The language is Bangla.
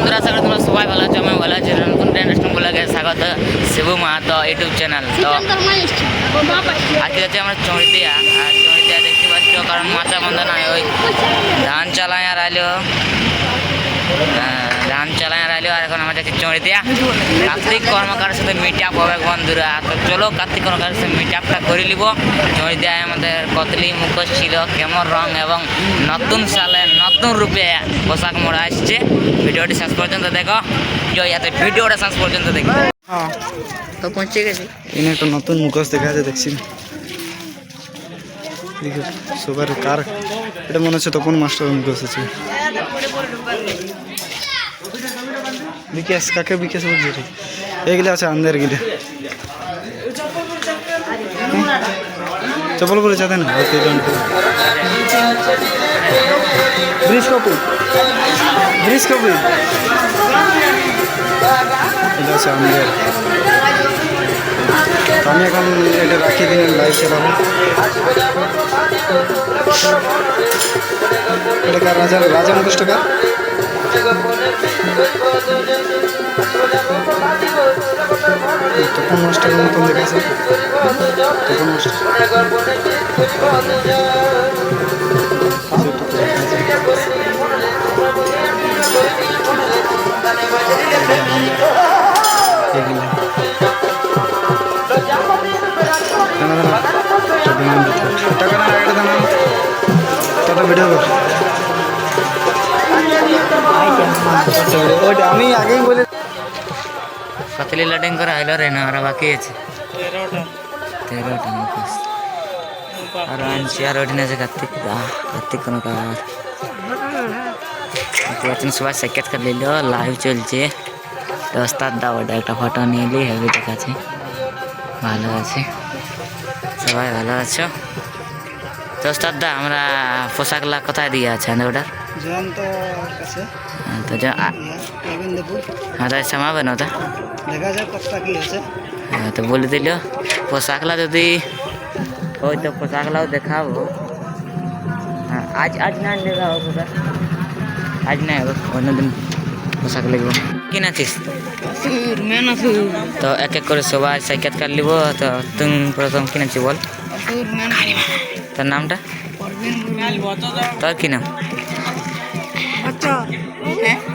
বন্ধুরা আশা করি তোমরা সবাই ভালো আছো আমি ভালো আছি। নতুন ইন্ডাস্ট্রি বলে স্বাগত শিবু মাহাতো ইউটিউব চ্যানেল তো আজকে আছে আমরা চড়িদিয়া আর চড়িদিয়া দেখতে পাচ্ছ কারণ মাচা বন্ধ নাই ওই ধান চালায় আর আলো চালায় আর এখন আমরা যাচ্ছি চড়িয়া কার্তিক কর্মকারের সাথে মিট আপ হবে বন্ধুরা। তো চলো কার্তিক কর্মকারের সাথে মিট আপটা করে নিব। চড়িয়ায় আমাদের কতলি মুখোশ ছিল কেমন রং এবং নতুন সালে নতুন রূপে পোশাক মোড়া আসছে ভিডিওটি শেষ পর্যন্ত দেখো। জয়াতে ভিডিওটা শেষ পর্যন্ত দেখো। হ্যাঁ তো পৌঁছে গেছি। এখানে একটা নতুন মুখোশ দেখা যাচ্ছে দেখছি। দেখো সবার কার এটা মনে হচ্ছে তখন মাস্টার মুখোশ আছে। বিকাশ, কাকে বিকাশ বলছে এগুলো আছে আন্দের গিলে। চপল বলে যাতে না ব্রিজ কপি ব্রিজ কপি এটা আছে আন্দের আমি এখন এটা রাখি দিন লাইভ চালাবো এটা কার রাজা? রাজা মুখোশটা কার? তখন মাস্টারের মতন দেখাচ্ছে তখন মাস্টার টাকা না এটা দানা ভিডিও কর ওইটা আমি আগেই বলে কতলি লাইটিং করা হইল রে না আর বাকি আছে। তেরোটা। মুখোশ আর আনছি আর ওইখানে আছে কার্তিক দা কার্তিক কোনো কার। পাচ্ছেন সবাই সাক্ষাৎকার নিল লাইভ চলছে। তো ওস্তাদ দা ওটা একটা ফটো নিয়ে এলি হেভি দেখাচ্ছে ভালো আছে। সবাই ভালো আছো? তো ওস্তাদ দা আমরা পোশাকলা কোথায় দিয়ে আছে ওটা জয়ন্ত কাছে। তো যা হ্যাঁ তাই সামাবে না ওটা দেখা যাক কতটা কি আছে হ্যাঁ তো বলে দিল পোশাকলা যদি ওই তো পোশাকলাও দেখাবো। হ্যাঁ আজ আজ না দেখাবো পোশাক। আজ না হবে অন্যদিন পোশাক লিখব কিনেছিস তো এক এক করে সবাই সাক্ষাৎকার লিব তো তুমি প্রথম কিনেছি বল? তোর নামটা? তোর কি নাম? 각자 네?